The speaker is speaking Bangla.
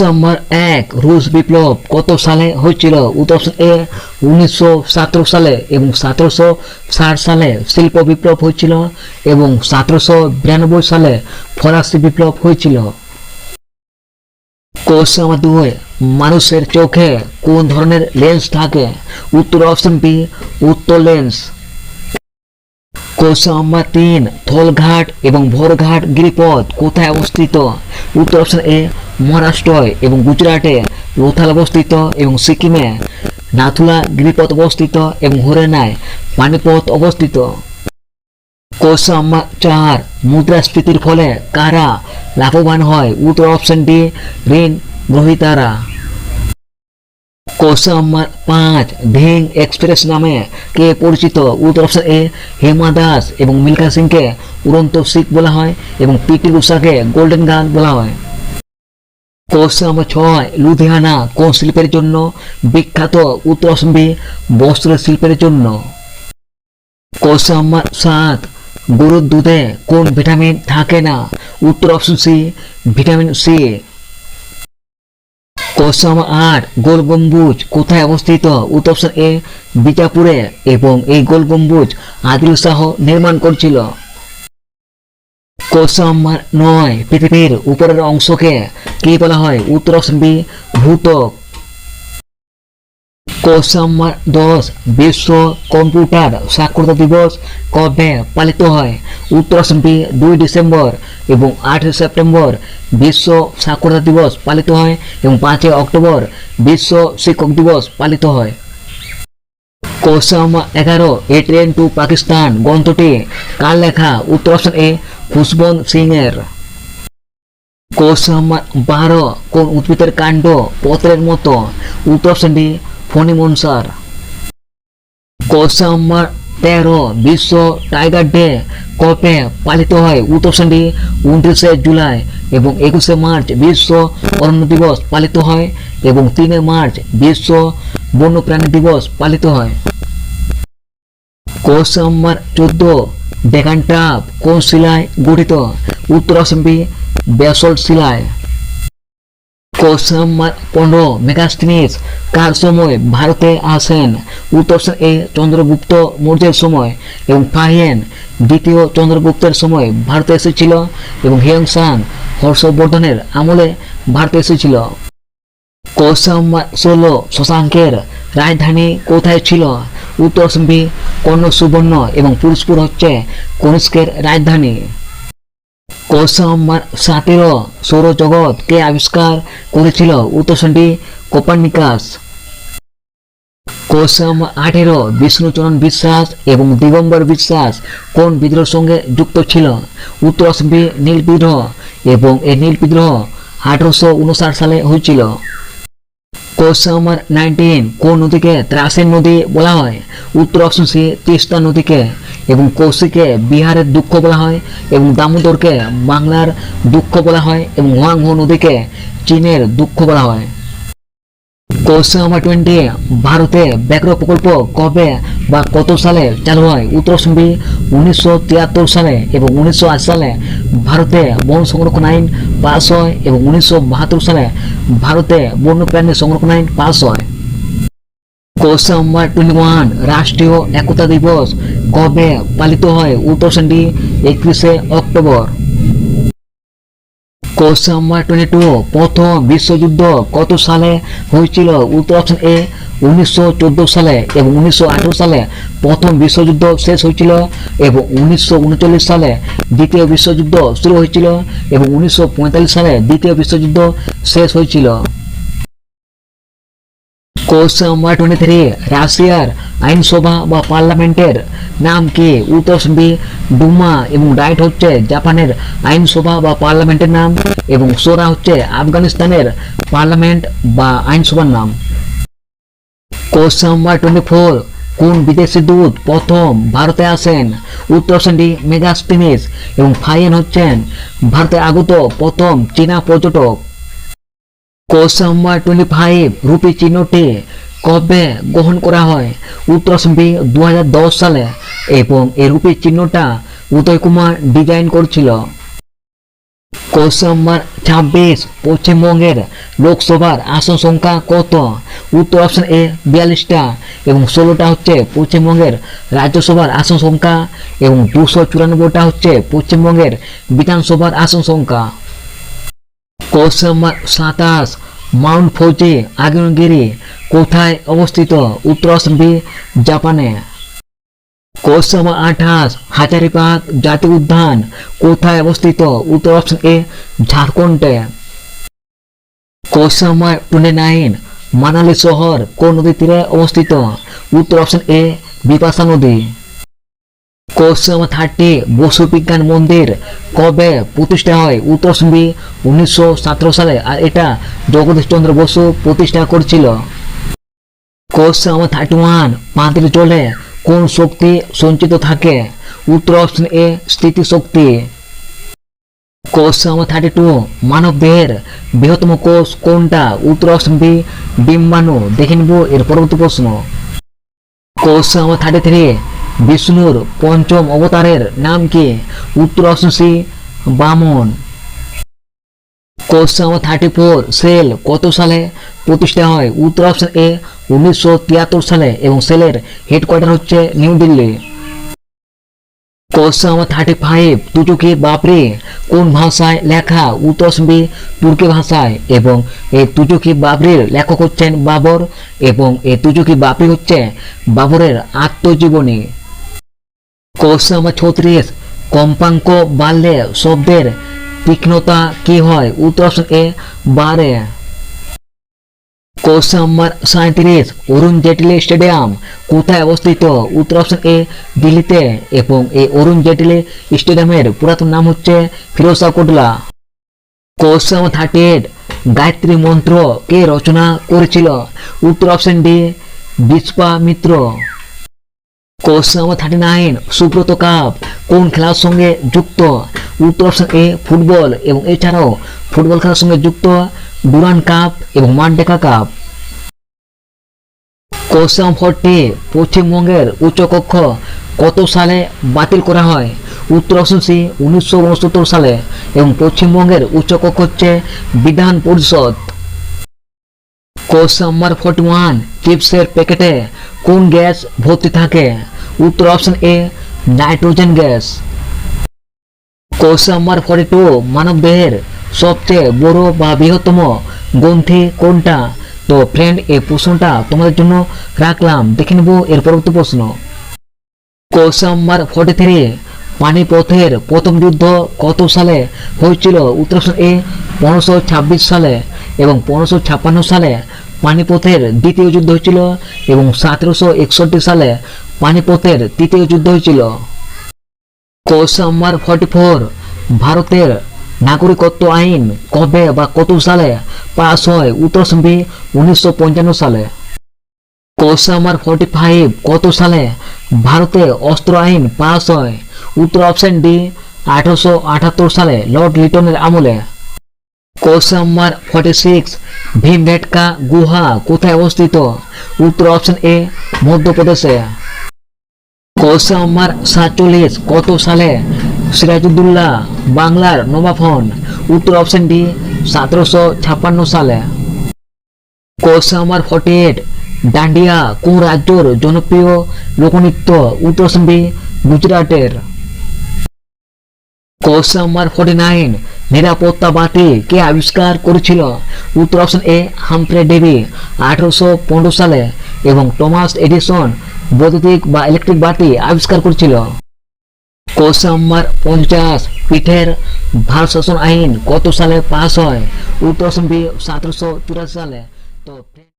নাম্বার এক, রুশ বিপ্লব কত সালে হয়েছিল? উত্তর উনিশশো সতেরো সালে এবং সতেরোশো ষাট সালে শিল্প বিপ্লব হয়েছিল এবং সতেরোশো বিরানব্বই সালে ফরাসি বিপ্লব হয়েছিল। কোশ্চেন নাম্বার দুই, মানুষের চোখে কোন ধরনের লেন্স থাকে? উত্তর অপশন বি, উত্তর লেন্স। কোশ্চেন তিন থলঘাট এবং ভোরঘাট গিরিপথ কোথায় অবস্থিত? উত্তর অপশন এ মহারাষ্ট্র এবং গুজরাটে লোথাল অবস্থিত এবং সিকিমে নাথুলা গিরিপথ অবস্থিত এবং হরিয়ানায় পানিপথ অবস্থিত। নাম্বার চার মুদ্রাস্ফীতির ফলে কারা লাভবান হয়? উত্তর অপশন ডি ঋণ গ্রহীতারা। নাম্বার পাঁচ ধিং এক্সপ্রেস নামে কে পরিচিত? উত্তর অপশন এ, হেমা দাস এবং মিল্খা সিংকে উড়ন্ত শিখ বলা হয় এবং পিটি উষাকে গোল্ডেন গার্ল বলা হয়। কোশ্চেন নাম্বার ছয় লুধিয়ানা কোন শিল্পের জন্য বিখ্যাত? উত্তর বি, বস্ত্র শিল্পের জন্য। কোশ্চেন নাম্বার সাত গরুর দুধে কোন ভিটামিন থাকে না? উত্তর option C, vitamin C. Number আট গোল গম্বুজ কোথায় অবস্থিত? উত্তর অপশন এ বিজাপুরে এবং এই গোল গম্বুজ আদিল শাহ নির্মাণ করছিল। কোশ্চেন নম্বর নয়, পৃথিবীর উপরের অংশকে কি বলা হয়? উত্তর অপশন বি ভূতক কোশ্চেন দশ বিশ্ব কম্পিউটার সাক্ষরতা দিবস কবে পালিত হয়? উত্তর বি দুই ডিসেম্বর এবং আটই সেপ্টেম্বর বিশ্ব সাক্ষরতা দিবস পালিত হয় এবং পাঁচই অক্টোবর বিশ্ব শিক্ষক দিবস পালিত হয়। কোশ্চেন এগারো এ ট্রেন টু পাকিস্তান, গ্রন্থটি কার লেখা? উত্তর অপশন এ খুশবন্ত সিং এর কোশ্চেন বারো কোন উদ্ভিদের কাণ্ড পত্রের মতো? উত্তর অপশন ডি ফণিমনসার কোশ্চেন নাম্বার তেরো বিশ্ব টাইগার ডে কপে পালিত হয় উত্তর অপশন ডি উনত্রিশে জুলাই এবং একুশে মার্চ বিশ্ব অরণ্য দিবস পালিত হয় এবং তিনে মার্চ বিশ্ব বন্যপ্রাণী দিবস পালিত হয়। কোশ্চেন নাম্বার চোদ্দ ডেকান টাপ কোন শিলায় গঠিত? উত্তর অপশন বি ব্যাসল্ট শিলায়। পনেরো মেগাস্টিনিস, কার সময় ভারতে আসেন? উত্তর এ, চন্দ্রগুপ্ত মৌর্যের সময় এবং ফাহিয়েন, দ্বিতীয় চন্দ্রগুপ্তের সময় ভারতে এসেছিল এবং হিয়ংসাং হর্ষবর্ধনের আমলে ভারতে এসেছিল। কোশ্চেন ষোলো শশাঙ্কের রাজধানী কোথায় ছিল? উত্তর কর্ণ সুবর্ণ এবং পুরস্পুর হচ্ছে কনিষ্কের রাজধানী। সতেরো সৌরজগৎ কে আবিষ্কার করেছিল? উত্তরসন্ডি কোপার্নিকাস। কোশ্চেন আঠের বিষ্ণুচরণ বিশ্বাস এবং দিগম্বর বিশ্বাস কোন বিদ্রোহের সঙ্গে যুক্ত ছিল? উত্তর নীল বিদ্রোহ এবং এই নীল বিদ্রোহ আঠারোশো উনষাট সালে হয়েছিল। কোশ্চেন নাম্বার নাইনটিন, কোন নদীকে? ত্রাসের নদী বলা হয়। উত্তর অপশন সি, তিস্তা নদীকে। এবং কৌশিকে বিহারের দুঃখ বলা হয় এবং দামোদরকে বাংলার দুঃখ বলা হয় এবং হোয়াংহো নদীকে চীনের দুঃখ বলা হয়। কোশ্চেন নাম্বার টোয়েন্টি ভারতে ব্যাঘ্র প্রকল্প কবে বা কত সালে চালু হয়? উত্তর অপশন উনিশশো সালে এবং উনিশশো আশি সালে ভারতে বন সংরক্ষণ আইন পাস হয় এবং উনিশশো বাহাত্তর সালে ভারতে বন্যপ্রাণী সংরক্ষণ আইন পাস হয়। কোশ্চেন নাম্বার টোয়েন্টি ওয়ান রাষ্ট্রীয় একতা দিবস কবে পালিত হয়? উত্তর অপশন ডি একত্রিশে অক্টোবর। কোশ্চেন টোয়েন্টি টু প্রথম বিশ্বযুদ্ধ কত সালে হয়েছিল? উত্তর অপশন এ উনিশশো চোদ্দ সালে এবং উনিশশো আঠেরো সালে প্রথম বিশ্বযুদ্ধ শেষ হয়েছিল এবং উনিশশো উনচল্লিশ সালে দ্বিতীয় বিশ্বযুদ্ধ শুরু হয়েছিল এবং উনিশশো পঁয়তাল্লিশ সালে দ্বিতীয় বিশ্বযুদ্ধ শেষ হয়েছিল। নাম্বার টোয়েন্টি থ্রি রাশিয়ার আইনসভা বা পার্লামেন্টের নাম কি উত্তর অপশন বি ডুমা এবং ডাইট হচ্ছে জাপানের আইনসভা বা পার্লামেন্টের নাম এবং সোরা হচ্ছে আফগানিস্তানের পার্লামেন্ট বা আইনসভার নাম কোশ্চেন নাম্বার টোয়েন্টি ফোর কোন বিদেশি দূত প্রথম ভারতে আসেন উত্তর অপশন ডি মেগাস্টিনিস এবং ফাইয়েন হচ্ছেন ভারতে আগত প্রথম চীনা পর্যটক নাম্বার টোয়েন্টি ফাইভ রুপি চিহ্নটি কবে গ্রহণ করা হয়? উত্তর বি দু হাজার দশ সালে। এবং এই রুপি চিহ্নটা উদয় কুমার ডিজাইন করছিল। কোশ্চেন নাম্বার ছাব্বিশ পশ্চিমবঙ্গের লোকসভার আসন সংখ্যা কত? উত্তর অপশন এ বিয়াল্লিশটা এবং ষোলোটা হচ্ছে পশ্চিমবঙ্গের রাজ্যসভার আসন সংখ্যা এবং দুশো চুরানব্বইটা হচ্ছে পশ্চিমবঙ্গের বিধানসভার আসন সংখ্যা। নাম্বার সাতাশ, মাউন্ট ফৌজি আগ্নেয়গিরি কোথায় অবস্থিত? উত্তর বি, জাপানে। নাম্বার আঠাশ, হাজারিবাগ জাতীয় উদ্যান, কোথায় অবস্থিত? উত্তর অপশন এ, ঝাড়খণ্ডে। নাম্বার টোয়েন্টি নাইন, মানালি শহর, কোন নদীর তীরে অবস্থিত? উত্তর অপশন এ, বিপাশা নদী। কোশ্চেন নাম্বার থার্টি বসু বিজ্ঞান মন্দির কবে প্রতিষ্ঠা হয়? উত্তর অপশন বি উনিশশো সালে, আর এটা জগদীশ চন্দ্র বসু প্রতিষ্ঠা করেছিল। কোশ্চেন থার্টি ওয়ান পাঁদের জলে কোন শক্তি সঞ্চিত থাকে? উত্তর অপশন এ, স্থিতিশক্তি। কোশ্চেন নাম্বার থার্টি টু মানব দেহের বৃহত্তম কোষ কোনটা? উত্তর অপশন বি, ডিম্বাণু। দেখে নিব এর পরবর্তী প্রশ্ন। কোশ্চেন থার্টি থ্রি বিষ্ণুর পঞ্চম অবতারের নাম কি? উত্তর সি, বামন। Question number thirty four SAIL কত সালে প্রতিষ্ঠা হয়? উত্তর অপশন এ, উনিশশো তিয়াত্তর সালে এবং সেলের হেডকোয়ার্টার হচ্ছে New Delhi. Question number thirty five Tuzuki Babri কোন ভাষায় লেখা? উত্তর বি, তুর্কি ভাষায় এবং এই তুজুকি বাবরির লেখক হচ্ছেন বাবর এবং এই তুজুকি বাপরি হচ্ছে বাবরের আত্মজীবনী। নাম্বার ছত্রিশ, কম্পাঙ্ক বাড়লে শব্দের তীক্ষ্ণতা কি হয়? উত্তর এ বাড়ে সাঁত্রিশ অরুণ জেটলি স্টেডিয়াম কোথায় অবস্থিত? উত্তর এ, দিল্লিতে। এবং এই অরুণ জেটলি স্টেডিয়ামের পুরাতন নাম হচ্ছে Feroza Kotla. Question thirty eight, Gayatri Mantra কে রচনা করেছিল? উত্তর option D Vishwamitra question number thirty nine Subroto cup কোন খেলার সঙ্গে যুক্ত? উত্তর অপশন এ ফুটবল, এবং এছাড়াও ফুটবল খেলার সঙ্গে যুক্ত ডুরান কাপ এবং মানডেকা কাপ। কোশ্চেন ফোরটি পশ্চিমবঙ্গের উচ্চকক্ষ কত সালে বাতিল করা হয়? উত্তর অপশন সি উনিশশো উনসত্তর সালে, এবং পশ্চিমবঙ্গের উচ্চকক্ষ হচ্ছে বিধান পরিষদ। কোশ্চেন নাম্বার ফোর্টি ওয়ান চিপসের প্যাকেটে কোন গ্যাস ভর্তি থাকে? উত্তর option A nitrogen gas question number forty two মানব দেহের সবচেয়ে বড় বা বৃহত্তম গ্রন্থি কোনটা? তো ফ্রেন্ড এই প্রশ্নটা তোমাদের জন্য রাখলাম। দেখে নেব এর পরবর্তী প্রশ্ন। কোশ্চেন নাম্বার ফোর্টি থ্রি পানিপথের প্রথম যুদ্ধ কত সালে হয়েছিল? উত্তর অপশন এ পনেরোশো ছাব্বিশ সালে এবং পনেরোশো ছাপ্পান্ন সালে পানিপথের দ্বিতীয় যুদ্ধ হয়েছিল এবং সতেরোশো একষট্টি সালে পানিপথের তৃতীয় যুদ্ধ হয়েছিল। কোশ্চেন নাম্বার ফর্টি ফোর, ভারতের নাগরিকত্ব আইন কবে বা কত সালে পাস হয় উত্তর অপশন বি উনিশশো সালে? কোশ্চেন নাম্বার ফর্টি ফাইভ কত সালে ভারতে অস্ত্র আইন পাস হয় উত্তর অপশন ডি, আঠারোশো আটাত্তর সালে লর্ড লিটনের আমলে? Question number forty six Bhimbetka গুহা কোথায় অবস্থিত? উত্তর অপশন এ, মধ্যপ্রদেশে। কোশ্চেন নাম্বার সাতচল্লিশ, কত সালে? সিরাজউদ্দৌলা, বাংলার নবাব উত্তর অপশন ডি সতেরোশো ছাপ্পান্ন সালে। ফর্টি এইট ডান্ডিয়া, কোন রাজ্যের জনপ্রিয় লোকনৃত্য? উত্তর অপশন গুজরাটের। কোশ্চেন নাম্বার ফর্টি নাইন নিরাপত্তা বাতি কে আবিষ্কার করেছিল? উত্তর অপশন এ হামফ্রে ডেভি, আঠারোশো পনেরো সালে। এবং টমাস এডিসন বৈদ্যুতিক বা ইলেকট্রিক বাতি আবিষ্কার করেছিল। কোশ্চেন নাম্বার পঞ্চাশ পিঠের ভারত শাসন আইন কত সালে পাস হয়? উত্তর সতেরোশো চুরাশি সালে। তো